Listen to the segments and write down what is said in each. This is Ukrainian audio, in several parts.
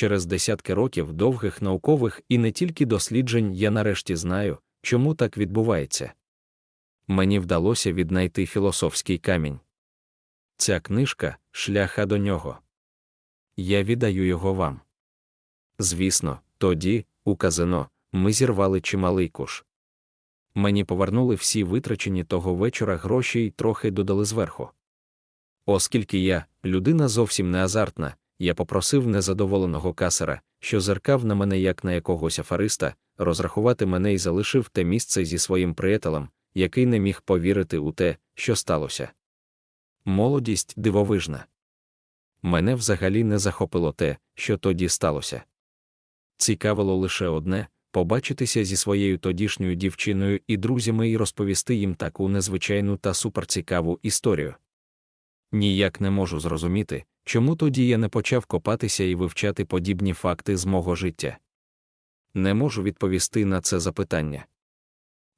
через десятки років довгих наукових і не тільки досліджень я нарешті знаю, чому так відбувається. Мені вдалося віднайти філософський камінь. Ця книжка шляха до нього. Я віддаю його вам. Звісно, тоді, у казино, ми зірвали чималий куш. Мені повернули всі витрачені того вечора гроші й трохи додали зверху. Оскільки я, людина зовсім не азартна, я попросив незадоволеного касера, що зеркав на мене як на якогось афариста, розрахувати мене і залишив те місце зі своїм приятелем, який не міг повірити у те, що сталося. Молодість дивовижна. Мене взагалі не захопило те, що тоді сталося. Цікавило лише одне побачитися зі своєю тодішньою дівчиною і друзями і розповісти їм таку незвичайну та суперцікаву історію. Ніяк не можу зрозуміти, чому тоді я не почав копатися і вивчати подібні факти з мого життя. Не можу відповісти на це запитання.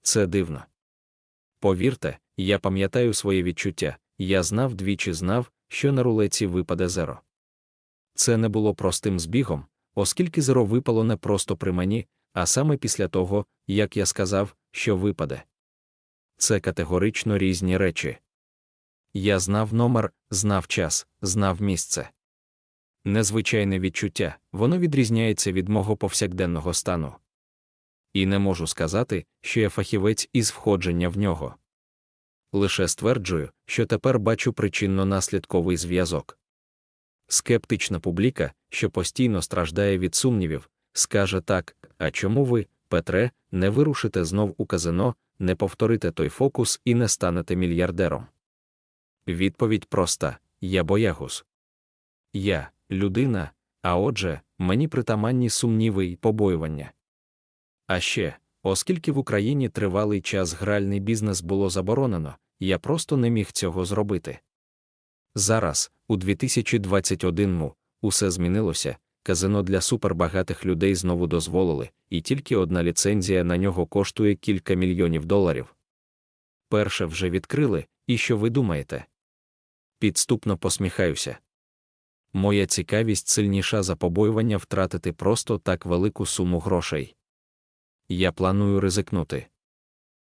Це дивно. Повірте, я пам'ятаю своє відчуття, я знав двічі знав, що на рулеці випаде зеро. Це не було простим збігом, оскільки зеро випало не просто при мені, а саме після того, як я сказав, що випаде. Це категорично різні речі. Я знав номер, знав час, знав місце. Незвичайне відчуття, воно відрізняється від мого повсякденного стану. І не можу сказати, що я фахівець із входження в нього. Лише стверджую, що тепер бачу причинно-наслідковий зв'язок. Скептична публіка, що постійно страждає від сумнівів, скаже так: а чому ви, Петре, не вирушите знов у казино, не повторите той фокус і не станете мільярдером? Відповідь проста: я боягуз. Я людина, а отже, мені притаманні сумніви й побоювання. А ще, оскільки в Україні тривалий час гральний бізнес було заборонено, я просто не міг цього зробити. Зараз, у 2021-му, усе змінилося, казино для супербагатих людей знову дозволили, і тільки одна ліцензія на нього коштує кілька мільйонів доларів. Перше вже відкрили, і що ви думаєте? Підступно посміхаюся. Моя цікавість сильніша за побоювання втратити просто так велику суму грошей. Я планую ризикнути.